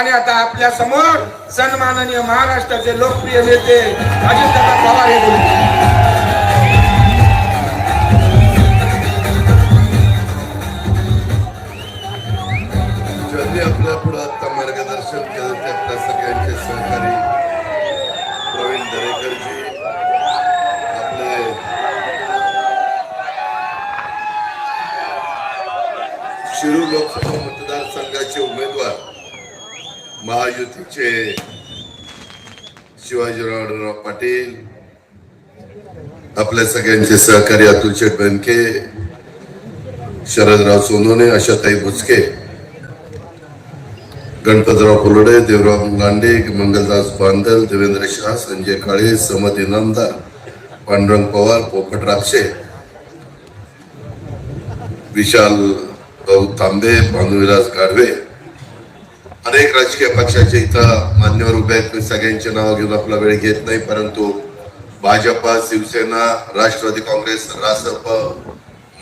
आणि आता आपल्यासमोर सन्माननीय महाराष्ट्राचे लोकप्रिय नेते अजितदादा पवार हे महायुतीचे शिवाजीराव पाटील आपल्या सगळ्यांचे सहकारी अतुल शेठ शरदराव सोनोने आशाताई बुचके गणपतराव कोलडे देवराव गांडे मंगलदास बांदल देवेंद्र शाह संजय काळे समद इनामदार पांडुरंग पवार पोपट राक्षे विशाल भाऊ तांबे भानुविलास गाढवे अनेक राजकीय पक्षाचे इथं मान्यवर उभे आहेत. मी सगळ्यांचे नाव घेऊन आपला वेळ घेत नाही परंतु भाजपा शिवसेना राष्ट्रवादी काँग्रेस रासप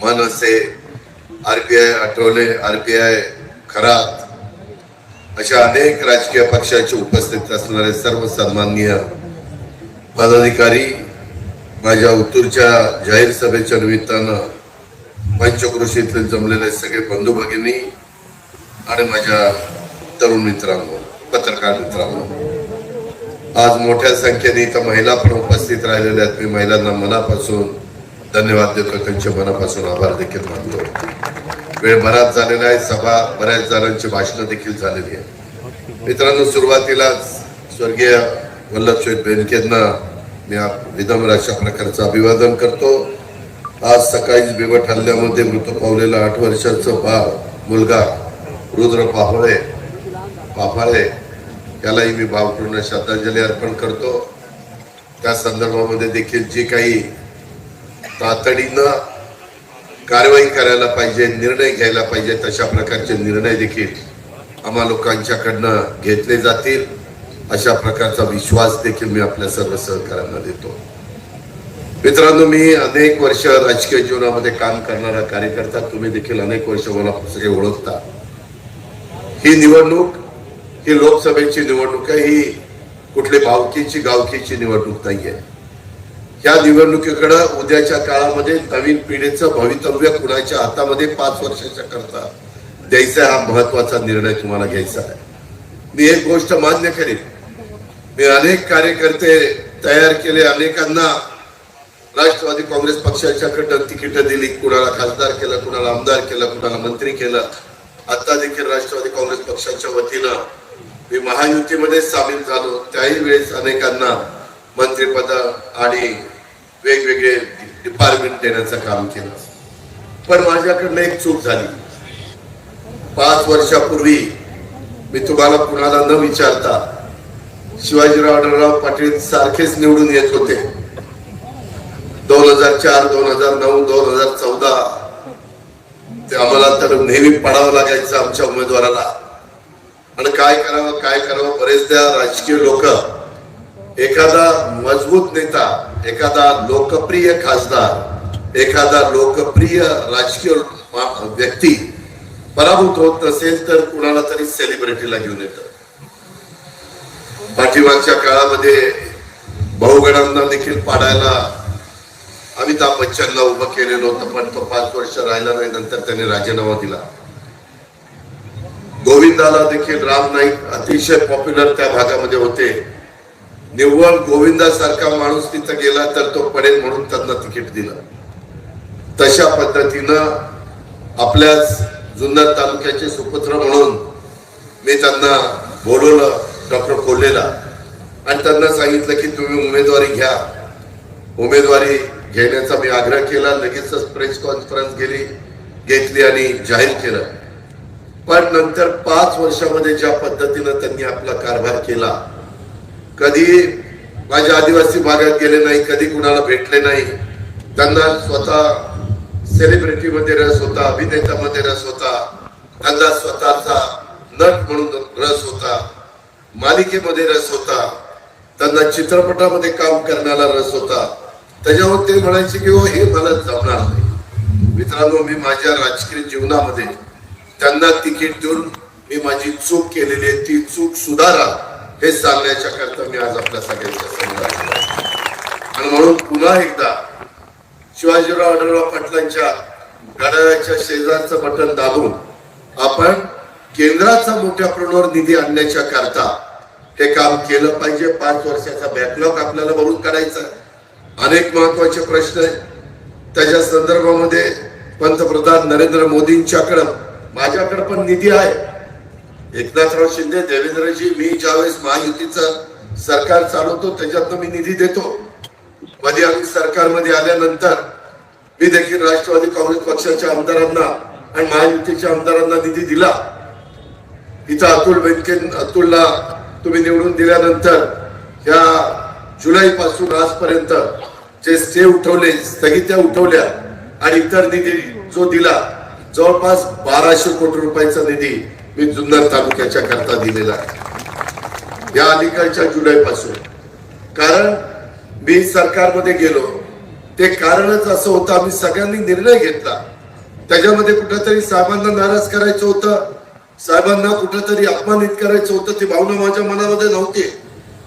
मनसे आरपीआय आठवले आरपीआय खरात अशा अनेक राजकीय पक्षाचे उपस्थित असणारे सर्व सन्माननीय पदाधिकारी माझ्या उत्तूरच्या जाहीर सभेच्या निमित्तानं पंचकृषीतले जमलेले सगळे बंधू भगिनी आणि माझ्या तरुण मित्रांनो पत्रकार मित्रांनो. आज मोठ्या संख्येने इथं महिला पण उपस्थित राहिलेल्या आहेत. मी महिलांना मनापासून धन्यवाद देतो. त्यांच्या मनापासून आभार देखील मानतो. वेळ बराच झालेला आहे. सभा बऱ्याच जणांची भाषणं देखील झालेली आहे मित्रांनो सुरुवातीलाच स्वर्गीय वल्लभशेठ बेनकेंना मी आप- अशा प्रकारचं अभिवादन करतो. आज सकाळीच बिबट हल्ल्यामध्ये मृत पावलेला आठ वर्षाचं बाळ मुलगा रुद्र पाहुळे पाफाळे यालाही मी भावपूर्ण श्रद्धांजली अर्पण करतो. त्या संदर्भामध्ये देखील जी काही तातडीनं कारवाई करायला पाहिजे निर्णय घ्यायला पाहिजे तशा प्रकारचे निर्णय देखील आम्हा लोकांच्याकडनं घेतले जातील. अशा प्रकारचा विश्वास देखील मी आपल्या सर्व सहकाऱ्यांना देतो. मित्रांनो मी अनेक वर्ष राजकीय जीवनामध्ये काम करणारा कार्यकर्ता तुम्ही देखील अनेक वर्ष मला सगळे ओळखता. ही निवडणूक ही लोकसभेची निवडणूक आहे ही कुठली भावकीची गावकीची निवडणूक नाही आहे या निवडणुकीकडं उद्याच्या काळामध्ये नवीन पिढीचं भवितव्य कुणाच्या हातामध्ये पाच वर्षाच्या करता द्यायचा हा महत्त्वाचा निर्णय तुम्हाला घ्यायचा आहे. मी एक गोष्ट मान्य करेन. मी अनेक कार्यकर्ते तयार केले अनेकांना राष्ट्रवादी काँग्रेस पक्षाच्याकडनं तिकीट दिली कुणाला खासदार केलं कुणाला आमदार केलं कुणाला मंत्री केलं. आता देखील राष्ट्रवादी काँग्रेस पक्षाच्या वतीनं मी महायुतीमध्ये सामील झालो. त्याही वेळेस अनेकांना मंत्रिपद आणि वेगवेगळे डिपार्टमेंट देण्याचं काम केलं. पण माझ्याकडनं एक चूक झाली. पाच वर्षापूर्वी मी तुम्हाला कुणाला न विचारता शिवाजीराव आढळराव पाटील सारखेच निवडून येत होते. दोन हजार चार दोन हजार नऊ दोन हजार चौदा ते आम्हाला तर नेहमी पडावं लागायचं आमच्या उमेदवाराला. आणि काय करावं काय करावं? बरेचदा राजकीय लोक एखादा मजबूत नेता एखादा लोकप्रिय खासदार एखादा लोकप्रिय राजकीय व्यक्ती पराभूत होत नसेल तर कुणाला तरी सेलिब्रिटीला घेऊन येत. पाठीमागच्या काळामध्ये बहुगणांना देखील पाडायला अमिताभ बच्चनला उभं केलेलं होतं पण तो पाच वर्ष राहिला नाही नंतर त्याने राजीनामा दिला. गोविंदाला देखील राम नाईक अतिशय पॉप्युलर त्या भागामध्ये होते. निव्वळ गोविंदासारखा माणूस तिथं गेला तर तो पडेल म्हणून त्यांना तिकीट दिलं. तशा पद्धतीनं आपल्याच जुन्नर तालुक्याचे सुपुत्र म्हणून मी त्यांना बोलवलं डॉक्टर कोल्हेला. आणि त्यांना सांगितलं की तुम्ही उमेदवारी घ्या. उमेदवारी घेण्याचा मी आग्रह केला लगेचच प्रेस कॉन्फरन्स गेली घेतली आणि जाहीर केलं. पण नंतर पाच वर्षामध्ये ज्या पद्धतीनं त्यांनी आपला कारभार केला कधी माझ्या आदिवासी भागात गेले नाही कधी कुणाला भेटले नाही त्यांना स्वतः सेलिब्रिटी मध्ये रस होता अभिनेतामध्ये रस होता त्यांना स्वतःचा नट म्हणून रस होता मालिकेमध्ये रस होता त्यांना चित्रपटामध्ये काम करण्याला रस होता. त्याच्यावर ते म्हणायचे की हो हे मला जमणार नाही. मित्रांनो मी माझ्या राजकीय जीवनामध्ये त्यांना तिकीट देऊन मी माझी चूक केलेली आहे ती चूक सुधारा हे सांगण्याच्या करता मी आज आपल्या सगळ्यांच्या समोर आणि म्हणून पुन्हा एकदा शिवाजीराव आढळराव पाटलांच्या घड्याळाच्या शेजारचं बटन दाबून आपण केंद्राचा मोठ्या प्रमाणावर निधी आणण्याच्या करता हे काम केलं पाहिजे. पाच वर्षाचा बॅकलॉग आपल्याला भरून काढायचा आहे. अनेक महत्त्वाचे प्रश्न आहेत. त्याच्या संदर्भामध्ये पंतप्रधान नरेंद्र मोदींच्याकडं माझ्याकडे पण निधी आहे. एकनाथराव शिंदे देवेंद्रजी मी ज्यावेळेस महायुतीचं सरकार चालवतो त्याच्यातनं मी निधी देतो. मध्ये आम्ही सरकारमध्ये आल्यानंतर मी देखील राष्ट्रवादी काँग्रेस पक्षाच्या आमदारांना आणि महायुतीच्या आमदारांना निधी दिला. इथं अतुल बेनके अतुलला तुम्ही निवडून दिल्यानंतर या जुलै पासून आजपर्यंत जे स्टे उठवले स्थगित्या उठवल्या आणि इतर निधी जो दिला जवळपास बाराशे कोटी रुपयाचा निधी मी जुन्नर तालुक्याच्या करता दिलेला आहे. या अलीकडच्या जुलै पासून कारण मी सरकारमध्ये गेलो. ते कारणच असं होतं आम्ही सगळ्यांनी निर्णय घेतला. त्याच्यामध्ये कुठंतरी साहेबांना नाराज करायचं होतं. साहेबांना कुठंतरी अपमानित करायचं होतं. ती भावना माझ्या मनामध्ये नव्हती.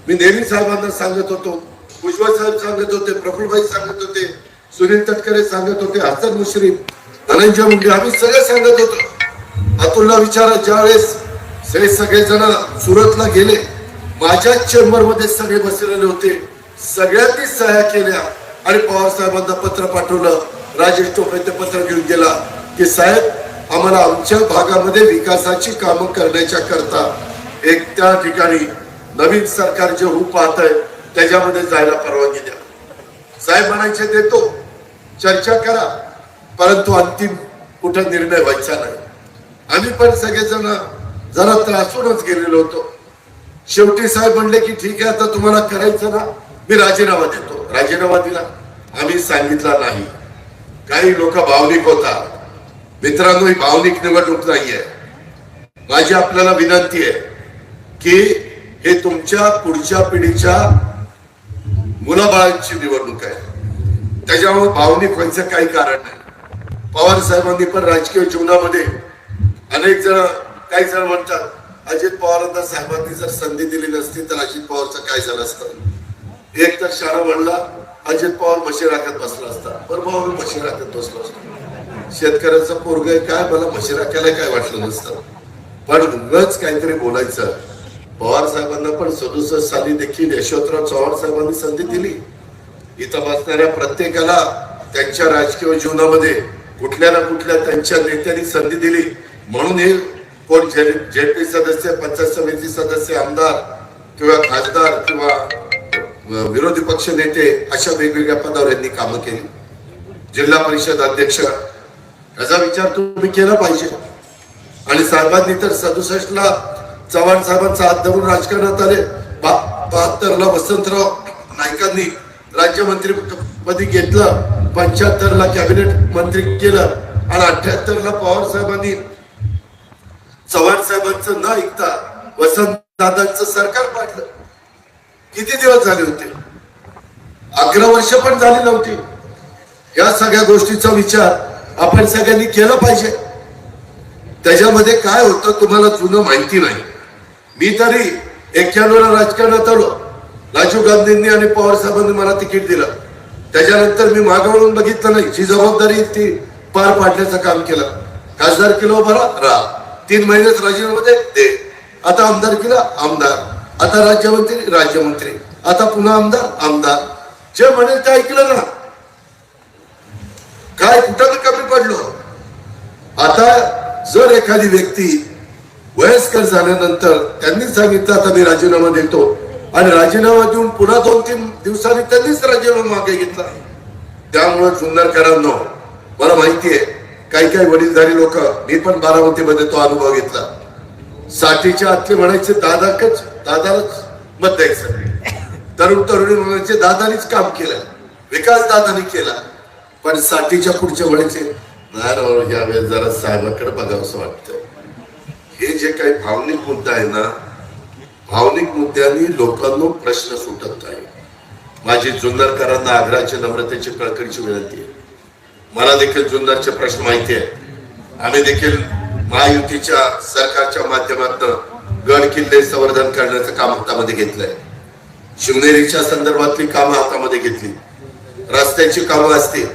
मी नेहमी साहेबांना सांगत होतो. भुजबळ साहेब सांगत होते प्रफुल्लभाई सांगत होते सुनील तटकरे सांगत होते हसन मुश्रीफ धनंजय मुंडे आम्ही सगळे सांगत होतो. अतुलला विचारा ज्यावेळेस हे सगळे जण सुरतला गेले माझ्याच चेंबरमध्ये सगळे बसलेले होते. सगळ्यांनी सह्या केल्या आणि पवार साहेबांना पत्र पाठवलं. राजेश टोपे ते पत्र घेऊन गेला की साहेब आम्हाला आमच्या भागामध्ये विकासाची कामं करण्याच्या करता एक त्या ठिकाणी नवीन सरकार जे हू पाहत आहे त्याच्यामध्ये जायला परवानगी द्या. साहेब म्हणायचे देतो. चर्चा करा. परंतु अंतिम कुठं निर्णय व्हायचा नाही. आम्ही पण सगळेजण जरा त्रासूनच गेलेलो होतो. शेवटी साहेब म्हणले की ठीक आहे आता तुम्हाला करायचं ना मी राजीनामा देतो. राजीनामा दिला. आम्ही सांगितला नाही. काही लोक भावनिक होता. मित्रांनो ही भावनिक निवडणूक नाहीये. माझी आपल्याला विनंती आहे की हे तुमच्या पुढच्या पिढीच्या मुलाबाळांची निवडणूक आहे. त्याच्यामुळे भावनिक व्हायचं काही कारण नाही. पवार साहेबांनी पण राजकीय जीवनामध्ये अनेक जण काही जण म्हणतात अजित पवारांना साहेबांनी जर संधी दिली नसती तर अजित पवारचं काय झालं असतं? एक तर शाळा म्हणला अजित पवार म्हशी राखत बसला असता. बरोबर मी म्हशी राखत बसलो असतो. शेतकऱ्याचं पोरग काय? मला म्हशी राखायला काय वाटलं नसतं. पण उगच काहीतरी बोलायचं. पवार साहेबांना पण सदुसष्ट साली देखील यशवंतराव चव्हाण साहेबांनी संधी दिली. इथं बसणाऱ्या प्रत्येकाला त्यांच्या राजकीय जीवनामध्ये कुठल्या ना कुठल्या त्यांच्या नेत्यांनी संधी दिली. म्हणून हे कोण जेपी सदस्य पंचायत समिती सदस्य आमदार किंवा खासदार किंवा विरोधी पक्ष नेते अशा वेगवेगळ्या पदावर यांनी कामं केली. जिल्हा परिषद अध्यक्ष याचा विचार तुम्ही केला पाहिजे. आणि साहेबांनी तर सदुसष्ट ला चव्हाण साहेबांचा हात धरून राजकारणात आले. बहात्तर ला वसंतराव नाईकांनी राज्यमंत्री पदी घेतलं पंच्याहत्तर ला कॅबिनेट मंत्री केलं आणि अठ्याहत्तर ला पवार साहेबांनी चव्हाण साहेबांचं न ऐकता वसंत दादांचं सरकार पाडलं. किती दिवस झाले होते? अकरा वर्ष पण झाली नव्हती. या सगळ्या गोष्टीचा विचार आपण सगळ्यांनी केला पाहिजे. त्याच्यामध्ये काय होतं तुम्हाला जुनं माहिती नाही. मी तरी एक्क्याण्णवला राजकारणात आलो. राजीव गांधींनी आणि पवार साहेबांनी मला तिकीट दिलं. त्याच्यानंतर मी मागावरून बघितलं नाही. जी जबाबदारी ती पार पाडण्याचं काम केलं. खासदार किलो भरा राहा तीन महिन्यात राजीनामा दे दे. आता आमदार केला आमदार. आता राज्यमंत्री राज्यमंत्री. आता पुन्हा आमदार आमदार. जे म्हणेल ते ऐकलं ना. काय कुठं कमी पडलो? आता जर एखादी व्यक्ती वयस्कर झाल्यानंतर त्यांनी सांगितलं आता मी राजीनामा देतो. आणि राजीनामा देऊन पुन्हा दोन तीन दिवसांनी त्यांनीच राजीनामा मागे घेतला. त्यामुळे सुंदरकरांनो मला माहितीये काही काही वडीलधारी लोक मी पण बारामतीमध्ये तो अनुभव घेतला. साठीच्या आतले म्हणायचे दादाकच दादालाच मत द्यायचं. तरुण तरुणी म्हणायचे दादानीच काम केलं. विकास दादानी केला. पण साठीच्या पुढचे म्हणायचे नाही राव, यावेळेस जरा साहेबाकडे बघावंसं वाटतं हे जे काही भावनिक मुद्दा आहे ना भावनिक मुद्द्यांनी लोकांना प्रश्न सुटत नाही. माझी जुन्नरकरांना आग्राच्या नम्रतेची कळकळीची विनंती आहे. मला देखील जुन्नरचे प्रश्न माहिती आहे आम्ही देखील महायुतीच्या सरकारच्या माध्यमातून गड किल्ले संवर्धन करण्याचं काम हातामध्ये घेतलंय. शिवनेरीच्या संदर्भातली कामं हातामध्ये घेतली. रस्त्याची कामं असतील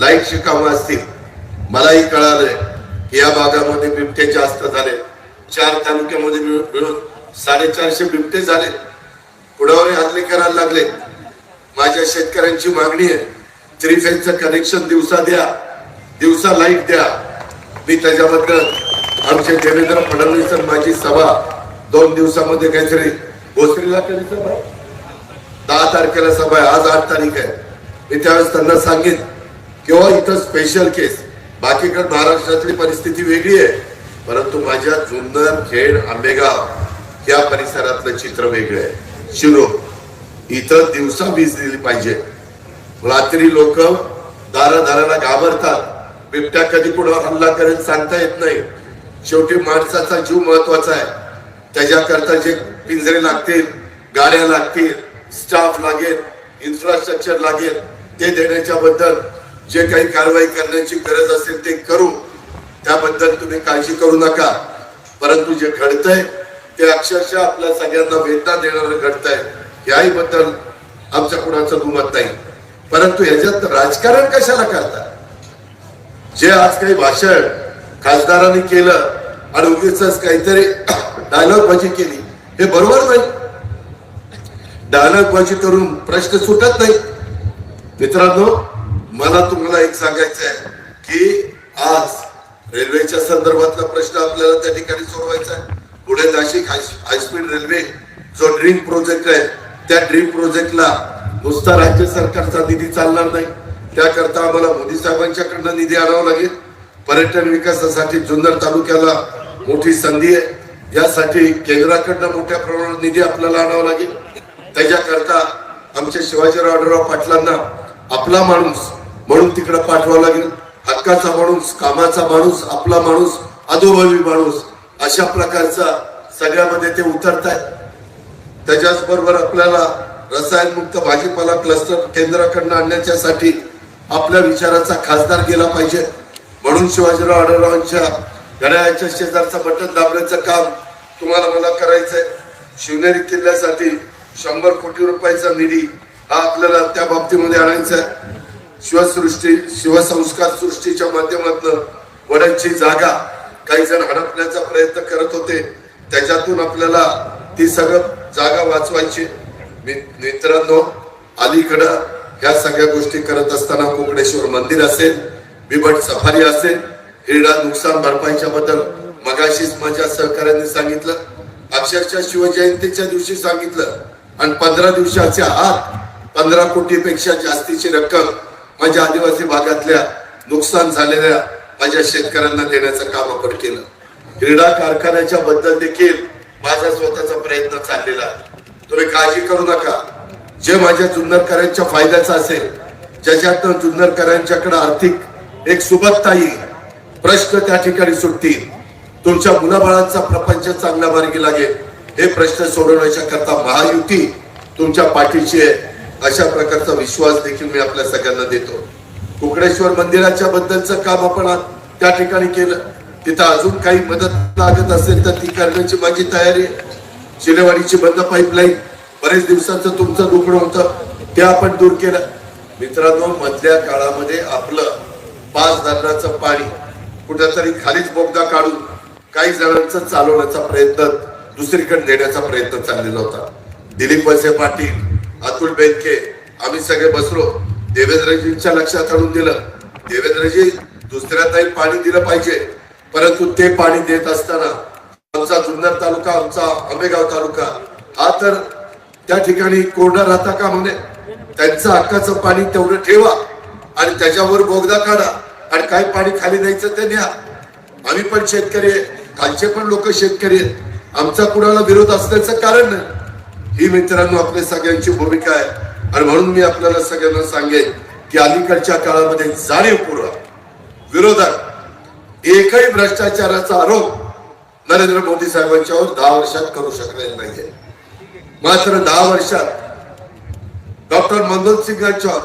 लाईटची कामं असतील मलाही कळालंय की या भागामध्ये बिबटे जास्त झाले. चार तालुक्यामध्ये मिळून मिळून साडेचारशे बिबटे झाले. पुढावर हल्ले करायला लागले. माझ्या शेतकऱ्यांची मागणी आहे. थ्री फेजचं कनेक्शन दिवसा द्या. दिवसा लाइट द्या. मी त्याच्याबद्दल आमचे देवेंद्र फडणवीस माझी सभा दोन दिवसामध्ये काहीतरी भोसरीला कधी सभा? दहा तारखेला सभा आहे. आज आठ तारीख आहे. मी त्यावेळेस त्यांना सांगेन किंवा हो, इथं स्पेशल केस बाकीकडे महाराष्ट्रातली परिस्थिती वेगळी आहे. परंतु माझ्या जुन्नर खेड आंबेगाव या परिसरातलं चित्र वेगळं आहे. शिरो इथं दिवसा वीज दिली पाहिजे. रात्री लोक दारादाराला घाबरतात. बिबट्या कधी कुणावर हल्ला करेल सांगता येत नाही. शेवटी माणसाचा जीव महत्त्वाचा आहे. त्याच्याकरता जे पिंजरे लागतील गाड्या लागतील स्टाफ लागेल इन्फ्रास्ट्रक्चर लागेल ते देण्याच्या बद्दल जे काही कारवाई करण्याची गरज असेल ते करू. त्याबद्दल तुम्ही काळजी करू नका. परंतु जे घडतंय ते अक्षरशः आपल्या सगळ्यांना वेदना देणारं घडतंय याही बद्दल आमच्या कुणाचं दुमत नाही. परंतु याच्यात राजकारण कशाला करतात? जे आज काही भाषण खासदारांनी केलं आणि उगीच काहीतरी डायलॉग बाजी केली हे बरोबर नाही. डायलॉग बाजी करून प्रश्न सुटत नाही. मित्रांनो मला तुम्हाला एक सांगायचं आहे की आज रेल्वेच्या संदर्भातला प्रश्न आपल्याला त्या ठिकाणी सोडवायचा आहे. पुढे नाशिक हायस्पीड रेल्वे जो ड्रीम प्रोजेक्ट आहे त्या ड्रीम प्रोजेक्टला नुसता राज्य सरकारचा निधी चालणार नाही. त्याकरता आम्हाला मोदी साहेबांच्याकडनं निधी आणावा लागेल. पर्यटन विकासासाठी जुन्नर तालुक्याला मोठी संधी आहे. यासाठी केंद्राकडनं मोठ्या प्रमाणात निधी आपल्याला आणावा लागेल. त्याच्याकरता आमच्या शिवाजीराव आढळराव पाटलांना आपला माणूस म्हणून तिकडे पाठवावा लागेल. हक्काचा माणूस कामाचा माणूस आपला माणूस अधोभावी माणूस अशा प्रकारचा सगळ्यामध्ये ते उतरत आहेत त्याच्याच बरोबर आपल्याला रसायनमुक्त भाजीपाला क्लस्टर केंद्राकडनं आणण्याच्यासाठी आपल्या विचाराचा खासदार गेला पाहिजे. म्हणून शिवाजीराव आढळरावांच्या घड्याळाच्या शेजारचा बटन दाबण्याचं काम तुम्हाला मला करायचंय. शिवनेरी किल्ल्यासाठी शंभर कोटी रुपयाचा निधी हा आपल्याला त्या बाबतीमध्ये आणायचा आहे. शिवसृष्टी शिवसंस्कार सृष्टीच्या माध्यमातून वड्यांची जागा काही जण हडपण्याचा प्रयत्न करत होते. त्याच्यातून आपल्याला ती सगळं जागा वाचवायची. मित्रांनो अलीकडं ह्या सगळ्या गोष्टी करत असताना कोकणेश्वर मंदिर असेल बिबट सफारी असेल हिरडा नुकसान भरपाईच्या बद्दल मगाशीच माझ्या सहकार्याने सांगितलं. अक्षरशः शिवजयंतीच्या दिवशी सांगितलं. आणि पंधरा दिवसाच्या आत पंधरा कोटी पेक्षा जास्तीची रक्कम माझ्या आदिवासी भागातल्या नुकसान झालेल्या माझ्या शेतकऱ्यांना देण्याचं काम आपण केलं. क्रीडा कारखान्याच्या बद्दल देखील माझा स्वतःचा प्रयत्न चाललेला आहे. तुम्ही काळजी करू नका. जे माझ्या जुन्नरकरांच्या फायद्याचं असेल ज्याच्यातनं जुन्नरकरांच्याकडे आर्थिक एक सुबत्ता येईल प्रश्न त्या ठिकाणी सुटतील. तुमच्या मुलाबाळांचा प्रपंच चांगल्या मार्गी लागेल. हे प्रश्न सोडवण्याच्या करता महायुती तुमच्या पाठीशी आहे. अशा प्रकारचा विश्वास देखील मी आपल्या सगळ्यांना देतो. कुकडेश्वर मंदिराच्या बद्दलचं काम आपण त्या ठिकाणी केलं. तिथं अजून काही मदत लागत असेल तर ती करण्याची माझी तयारी आहे. शिलेवाडीची बंद पाईपलाईन बरेच दिवसाचं तुमचं दुखणं होतं ते आपण दूर केलं. मित्रांनो मधल्या काळामध्ये आपलं पाच धरणाचं पाणी कुठेतरी खालीच बोगदा काढून काही जणांचं चालवण्याचा प्रयत्न दुसरीकडे नेण्याचा प्रयत्न चाललेला होता. दिलीप वसे पाटील अतुल बेंके आम्ही सगळे बसलो. देवेंद्रजींच्या लक्षात आणून दिलं. देवेंद्रजी दुसऱ्यांनाही पाणी दिलं पाहिजे. परंतु ते पाणी देत असताना आमचा जुन्नर तालुका आमचा आंबेगाव तालुका हा तर त्या ठिकाणी कोरडा राहता का म्हणे? त्यांचं हक्काचं पाणी तेवढं ठेवा आणि त्याच्यावर बोगदा काढा आणि काय पाणी खाली द्यायचं ते न्या. आम्ही पण शेतकरी आहे. खालचे पण लोक शेतकरी आहेत. आमचा कुणाला विरोध असण्याचं कारण नाही. ही मित्रांनो आपल्या सगळ्यांची भूमिका आहे. आणि म्हणून मी आपल्याला सगळ्यांना सांगेन की अलीकडच्या काळामध्ये जाणीवपूर्वक विरोधात एकही भ्रष्टाचाराचा आरोप नरेंद्र मोदी साहेबांच्यावर दहा वर्षात करू शकलेला नाहीये. मात्र दहा वर्षात डॉक्टर मनमोहन सिंगांच्यावर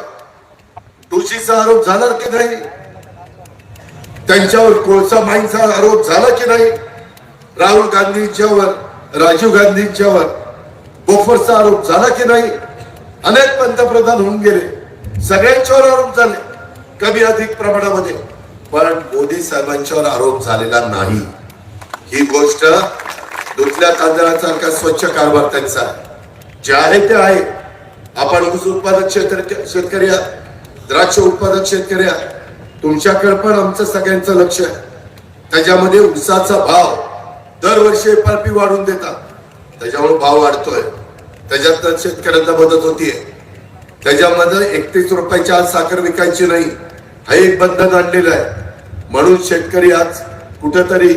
तुळशीचा आरोप झाला की नाही? त्यांच्यावर कोळसा माईंचा आरोप झाला की नाही? राहुल गांधींच्यावर राजीव गांधींच्यावर बोफरचा आरोप झाला की नाही? अनेक पंतप्रधान होऊन गेले. सगळ्यांच्यावर आरोप झाले. कमी अधिक प्रमाणामध्ये. पण मोदी साहेबांच्यावर आरोप झालेला नाही. ही गोष्ट दुसऱ्या तांदळासारखा स्वच्छ कारभार त्यांचा जे आहे ते आहे. आपण ऊस उत्पादक शेतकरी शेतकरी द्राक्ष उत्पादक शेतकरी तुमच्याकडे पण आमचं सगळ्यांचं लक्ष आहे. त्याच्यामध्ये ऊसाचा भाव दरवर्षी एफआरपी वाढून देतात. त्याच्यामुळे भाव वाढतोय. त्याच्यात शेतकऱ्यांना मदत होतीये. त्याच्यामध्ये एकतीस रुपयाची आज साखर विकायची नाही. हा एक बंधन आणलेलं आहे. म्हणून शेतकरी आज कुठेतरी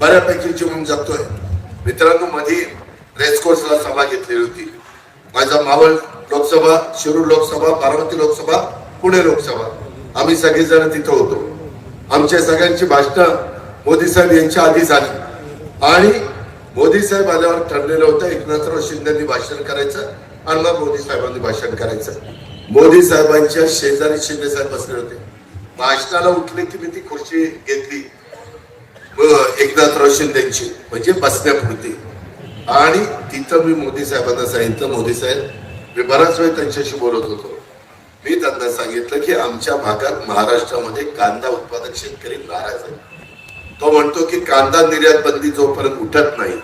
बऱ्यापैकी जीवन जातोय. मित्रांनो मध्ये रेसकोर्सला सभा घेतलेली होती. माझा मावळ लोकसभा शिरूर लोकसभा बारामती लोकसभा पुणे लोकसभा. आम्ही सगळेजण तिथं होतो. आमच्या सगळ्यांची भाषणं मोदी साहेब यांच्या आधी झाली. आणि मोदी साहेब आल्यावर ठरलेलं होतं एकनाथराव शिंदेनी भाषण करायचं आणि मग मोदी साहेबांनी भाषण करायचं. मोदी साहेबांच्या शेजारी शिंदे साहेब बसले होते. भाषणाला उठले की मी ती खुर्ची घेतली. एकनाथराव शिंदेची म्हणजे बसण्यापुरती. आणि तिथं मी मोदी साहेबांना सांगितलं मोदी साहेब मी बराच वेळ त्यांच्याशी बोलत होतो. मी त्यांना सांगितलं की आमच्या भागात महाराष्ट्रामध्ये कांदा उत्पादक शेतकरी नाराज आहे तो म्हणतो की कांदा निर्यात बंदी जोपर्यंत उठत नाही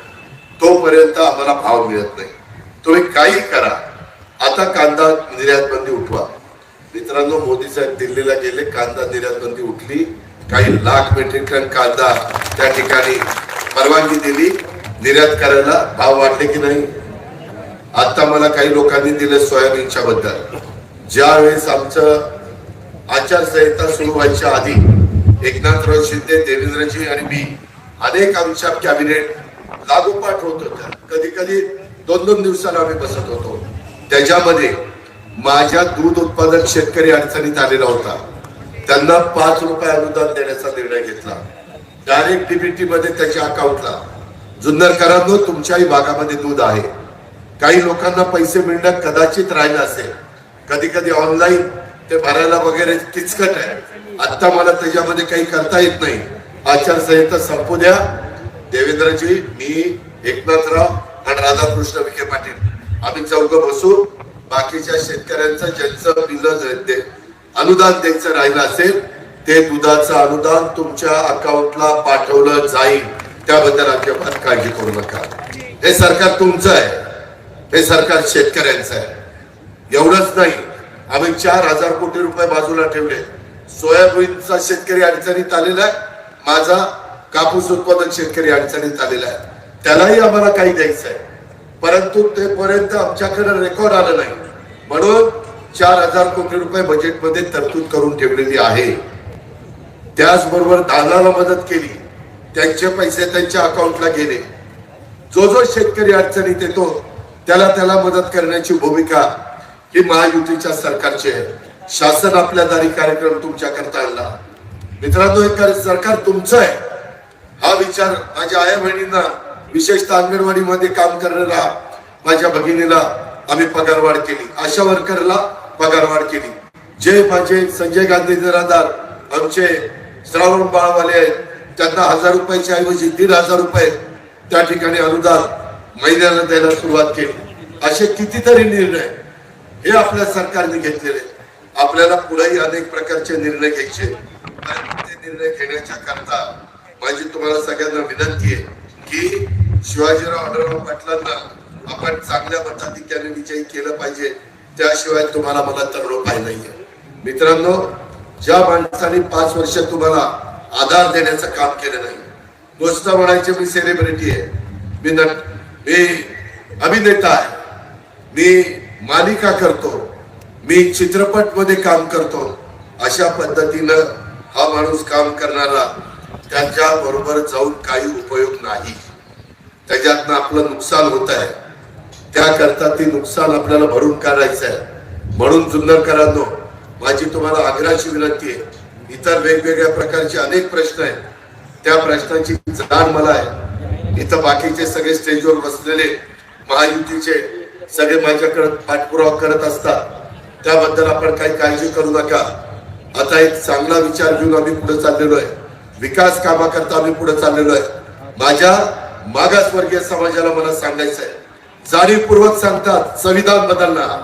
तोपर्यंत आम्हाला भाव मिळत नाही. तुम्ही काही करा. आता कांदा निर्यात बंदी उठवा. मित्रांनो मोदी साहेब दिल्लीला गेले. कांदा निर्यात बंदी उठली. काही लाख मेट्रिक टन कांदा त्या ठिकाणी परवानगी दिली. निर्यात करायला भाव वाढले की नाही? आता मला काही लोकांनी दिले सोयाबीनच्या बद्दल. ज्या वेळेस आमचं आचारसंहिता सुरू व्हायच्या आधी एकनाथराव शिंदे देवेंद्रजी आणि मी अनेक आमच्या कॅबिनेट लागोपाठ होत होत्या. कधी कधी दोन दोन दिवसाला आम्ही बसत होतो. त्याच्यामध्ये माझ्या दूध उत्पादक शेतकरी अडचणीत आलेला होता. त्यांना पाच रुपये अनुदान देण्याचा निर्णय घेतला. डायरेक्ट डीबीटी मध्ये त्याच्या अकाउंटला जुन्नरकरांनो तुमच्याही भागामध्ये दूध आहे. काही लोकांना पैसे मिळणं कदाचित राहिलं असेल. कधी कधी ऑनलाईन ते भरायला वगैरे किचकट आहे. आता मला त्याच्यामध्ये काही करता येत नाही. आचारसंहिता संपू द्या. देवेंद्रजी मी एकनाथराव आणि राधाकृष्ण विखे पाटील. आम्ही चौघ बसू. बाकीच्या शेतकऱ्यांचं ज्यांचं बिल अनुदान द्यायचं राहिलं असेल ते दुधाचं अनुदान तुमच्या अकाउंटला पाठवलं जाईल. त्याबद्दल अजिबात काळजी करू नका. हे सरकार तुमचं आहे. हे सरकार शेतकऱ्यांचं आहे. एवढंच नाही. आम्ही चार हजार कोटी रुपये बाजूला ठेवले. सोयाबीनचा शेतकरी अडचणीत आलेला आहे. माझा कापूस उत्पादक शेतकरी अडचणीत आलेला आहे. त्यालाही आम्हाला काही द्यायचं आहे. परंतु ते पर्यंत आमच्याकडे रेकॉर्ड आलं नाही. म्हणून चार हजार कोटी रुपये बजेटमध्ये तरतूद करून ठेवलेली आहे. त्याचबरोबर दानाला मदत केली. त्यांचे पैसे त्यांच्या अकाउंटला गेले. जो जो शेतकरी अडचणीत येतो त्याला त्याला मदत करण्याची भूमिका ही महायुतीच्या सरकारची आहे. शासन आपल्या दारी कार्यक्रम तुमच्या करता आणला. मित्रांनो हे सरकार तुमचं आहे. हा विचार माझ्या आया बहिणींना विशेषतः अंगणवाडीमध्ये काम करणाऱ्या माझ्या भगिनीला आम्ही पगारवाढ केली. आशा वर्करला पगारवाढ केली. जे माझे संजय गांधी निराधार आमचे श्रावण बाळवाले आहेत त्यांना हजार रुपयाच्या ऐवजी दीड हजार रुपये त्या ठिकाणी अनुदान महिन्याला द्यायला सुरुवात केली. असे कितीतरी निर्णय हे आपल्या सरकारने घेतलेले आहेत. आपल्याला पुढेही अनेक प्रकारचे निर्णय घ्यायचे ते निर्णय घेण्याच्या करता माझी तुम्हाला सगळ्यांना विनंती आहे की शिवाजीराव आढळराव पाटलांना आपण चांगल्या मताधिक्याने विजयी केलं पाहिजे. त्याशिवाय तुम्हाला मला तर उपाय नाहीये मित्रांनो ज्या माणसाने पाच वर्ष तुम्हाला आधार देण्याचं काम केलं नाही नुसतं म्हणायचे मी सेलिब्रिटी आहे मी मी अभिनेता आहे मी मालिका करतो मी चित्रपटमध्ये काम करतो. अशा पद्धतीनं हा माणूस काम करणारा त्याच्या बरोबर जाऊन काही उपयोग नाही. त्याच्यातनं आपलं नुकसान होत आहे. त्याकरता ती नुकसान आपल्याला भरून काढायचं आहे म्हणून जुन्नरकरांनो माझी तुम्हाला आग्रहाची विनंती आहे. इतर वेगवेगळ्या प्रकारचे अनेक प्रश्न आहेत. त्या प्रश्नांची जाण मला आहे. इथं बाकीचे सगळे स्टेजवर बसलेले महायुतीचे सगळे माझ्याकडे पाठपुरावा करत असतात. त्याबद्दल आपण काही काळजी करू नका. आता एक चांगला विचार घेऊन आम्ही पुढे चाललेलो आहे. विकास कामाकरता आम्ही पुढे चाललेलो आहे. माझ्या मागासवर्गीय समाजाला मला सांगायचं आहे. जाणीवपूर्वक सांगतात संविधान बदलणार.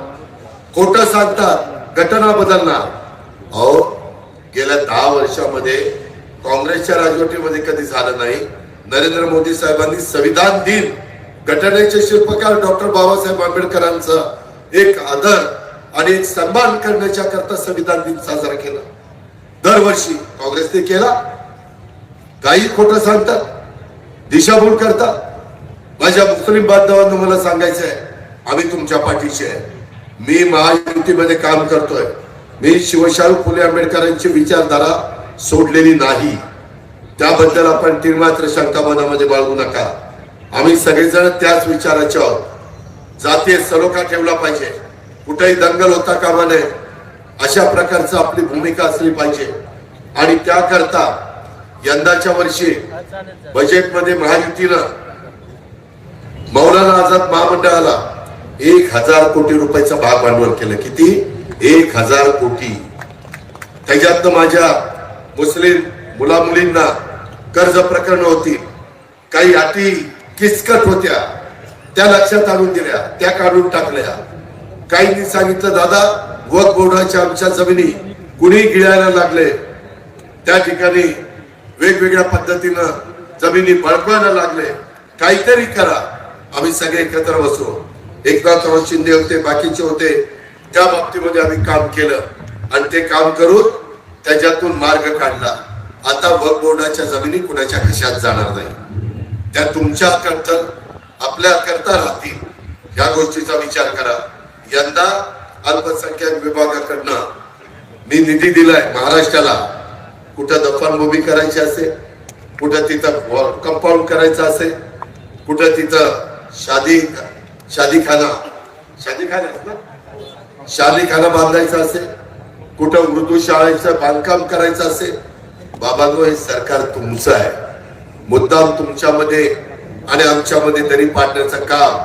खोटं सांगतात घटना बदलणार. अहो गेल्या दहा वर्षामध्ये काँग्रेसच्या राजवटीमध्ये कधी झालं नाही. नरेंद्र मोदी साहेबांनी संविधान दिन घटनेचे शिल्पकार डॉक्टर बाबासाहेब आंबेडकरांचा एक आदर आणि सन्मान करण्याच्या करता संविधान दिन साजरा केला. दरवर्षी काँग्रेसने केला. काही खोटं सांगतात. दिशाभूल करतात. माझ्या मुस्लिम बांधवांना मला सांगायचं आहे आम्ही तुमच्या पाठीशी आहे. मी महायुतीमध्ये काम करतोय. मी शिवशाहू फुले आंबेडकरांची विचारधारा सोडलेली नाही. त्याबद्दल आपण तीर्मात्र शंका मनामध्ये बाळगू नका. आम्ही सगळेजण त्याच विचाराचे आहोत. जातीय सलोखा ठेवला पाहिजे. कुठेही दंगल होता कामा नये अशा प्रकारचं आपली भूमिका असली पाहिजे. आणि त्याकरता यंदाच्या वर्षी बजेटमध्ये महायुतीनं मौलाना आझाद महामंडळाला एक हजार कोटी रुपयाचं भाग भांडवल केलं. किती? एक हजार कोटी. त्याच्यातनं माझ्या मुस्लिम मुला मुलींना कर्ज प्रकरण होती. काही अटी किचकट होत्या. त्या लक्षात आणून दिल्या. त्या काढून टाकल्या. काहींनी सांगितलं दादा वक बोर्डाच्या आमच्या जमिनी कुणी गिळायला लागले. त्या ठिकाणी वेगवेगळ्या पद्धतीनं जमिनी बळकवायला लागले. काहीतरी करा. आम्ही सगळे एकत्र बसू एकनाथराव शिंदे होते बाकीचे होते. त्या बाबतीमध्ये आम्ही काम केलं आणि ते काम करून त्याच्यातून मार्ग काढला. आता वक बोर्डाच्या जमिनी कुणाच्या कशात जाणार नाही. त्या तुमच्या करता आपल्या करता राहतील. या गोष्टीचा विचार करा. यंदा अल्पसंख्याक विभागाकडनं मी निधी दिलाय महाराष्ट्राला. कुठं दफनभूमी करायची असेल कुठं तिथं कंपाऊंड करायचं असेल कुठं तिथं शादी शादीखाना शादीखाना ना? शादीखाना बांधायचा असेल कुठं मृदू शाळेचं बांधकाम करायचं असेल बाबांनो हे सरकार तुमचं आहे. मुद्दाम तुमच्यामध्ये आणि आमच्यामध्ये दरी पाडण्याचं काम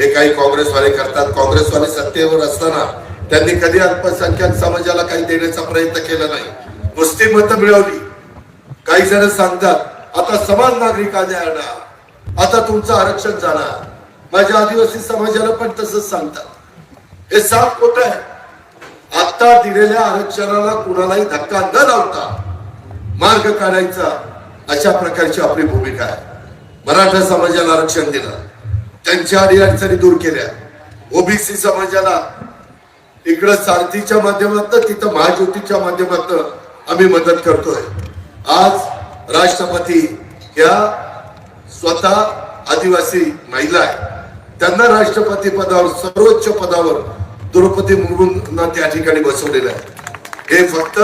हे काही काँग्रेसवाले करतात काँग्रेसवाले सत्तेवर असताना त्यांनी कधी अल्पसंख्याक समाजाला काही देण्याचा प्रयत्न केला नाही. नुसती मतं मिळवली. काही जण सांगतात आता समान नागरिक आणा. आता तुमचं आरक्षण जाणार. माझ्या आदिवासी समाजाला पण तसंच सांगतात. हे साफ खोट आहे. आता दिलेल्या आरक्षणाला कुणालाही धक्का न लावता मार्ग काढायचा अशा प्रकारची आपली भूमिका आहे. मराठा समाजाला आरक्षण दिलं. त्यांच्या अडीअडचणी दूर केल्या. ओबीसी समाजाला इकडं सारथीच्या माध्यमातून तिथं महाज्योतीच्या माध्यमातून आम्ही मदत करतोय. आज राष्ट्रपती या स्वतः आदिवासी महिला आहे. त्यांना राष्ट्रपती पदावर सर्वोच्च पदावर द्रौपदी मुर्मूंना त्या ठिकाणी बसवलेलं आहे. हे फक्त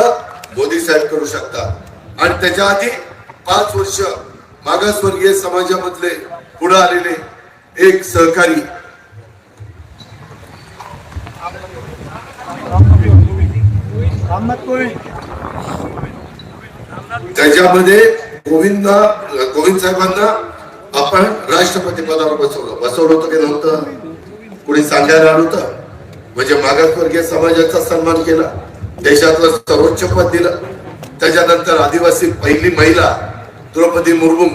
मोदी साहेब करू शकतात. आणि त्याच्या आधी पाच वर्ष मागासवर्गीय समाजामधले पुढे आलेले एक सहकारी. त्याच्यामध्ये गोविंद गोविंद साहेबांना आपण राष्ट्रपती पदावर बसवलं. बसवलं होतं की नव्हतं? कुणी सांगायला आलं होतं? म्हणजे मागासवर्गीय समाजाचा सन्मान केला. देशातलं सर्वोच्च पद दिलं. त्याच्यानंतर आदिवासी पहिली महिला द्रौपदी मुर्मू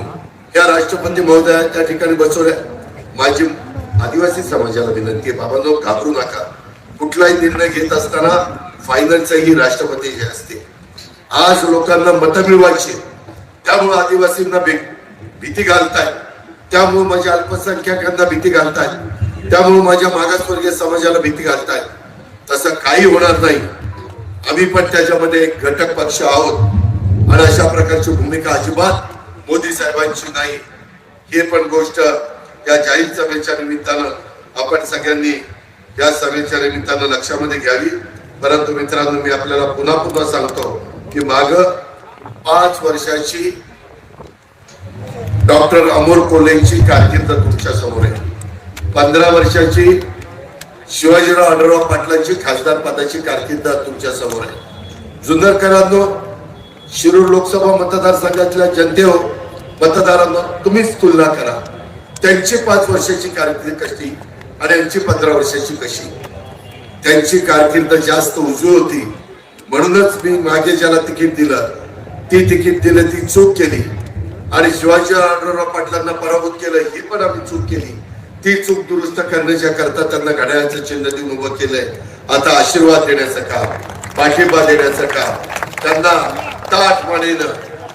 या राष्ट्रपती महोदया त्या ठिकाणी बसवल्या. माझी आदिवासी समाजाला विनंती आहे बाबांनो घाबरू नका. कुठलाही निर्णय घेत असताना फायनलचंही राष्ट्रपती हे असते. आज लोकांना मतं मिळवायची त्यामुळे आदिवासींना भी- भीती घालताय. त्यामुळे माझ्या अल्पसंख्याकांना भीती घालताय. त्यामुळे माझ्या मागासवर्गीय समाजाला भीती घालताय. तसं काही होणार नाही. आम्ही पण त्याच्यामध्ये एक घटक पक्ष आहोत. आणि अशा प्रकारची भूमिका अजिबात मोदी साहेबांची नाही. हे पण गोष्ट या जाहीर सभेच्या निमित्तानं आपण सगळ्यांनी या सभेच्या निमित्तानं लक्षामध्ये घ्यावी. परंतु मित्रांनो मी आपल्याला पुन्हा पुन्हा सांगतो की माग पाच वर्षाची डॉक्टर अमोल कोल्हेंची कारकीर्द तुमच्यासमोर आहे. पंधरा वर्षाची शिवाजीराव आढळराव पाटलांची खासदार पदाची कारकीर्द तुमच्यासमोर आहे. जुन्नरकरांनो शिरूर लोकसभा मतदारसंघातल्या जनतेवर मतदारांना तुम्हीच तुलना करा. त्यांची पाच वर्षाची कारकीर्द कशी आणि यांची पंधरा वर्षाची कशी? त्यांची कारकीर्द जास्त उजवी होती. म्हणूनच मी मागे ज्याला तिकीट दिलं ती तिकीट दिलं ती चूक केली. आणि शिवाजी आढळराव पाटलांना पराभूत केलं ही पण आम्ही चूक केली. ती चूक दुरुस्त करण्याच्या करता त्यांना घड्याळाचं चिन्ह देऊन उभं केलंय. आता आशीर्वाद देण्याचं काम पाठिंबा देण्याचं काम त्यांना ताटपणेनं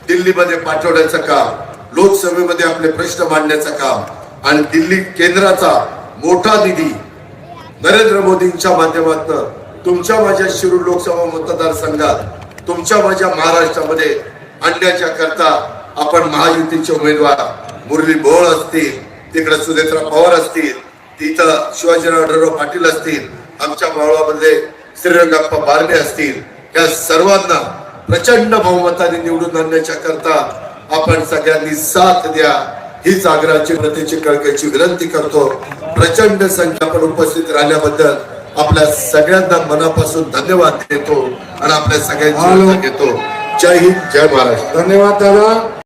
दिल्लीमध्ये पाठवण्याचं काम लोकसभेमध्ये आपले प्रश्न मांडण्याचं काम आणि दिल्ली केंद्राचा मोठा निधी नरेंद्र मोदींच्या माध्यमातून तुमच्या माझ्या शिरूर लोकसभा मतदारसंघात तुमच्या माझ्या महाराष्ट्रामध्ये आणण्याच्या करता आपण महायुतीचे उमेदवार मुरली भोळ असतील तिकडे सुनेत्रा पवार असतील तिथं शिवाजीराव आढळराव पाटील असतील आमच्या मावळामध्ये श्रीरंगाप्पा बारणे असतील या सर्वांना प्रचंड बहुमताने निवडून आणण्याच्या करता आपण सगळ्यांनी साथ द्या. हीच आग्रहाची प्रतीची कळकळीची विनंती करतो. प्रचंड संख्या आपण उपस्थित राहिल्याबद्दल आपल्या सगळ्यांना मनापासून धन्यवाद देतो आणि आपल्या सगळ्यांची घेतो. जय हिंद जय महाराष्ट्र. धन्यवाद दादा.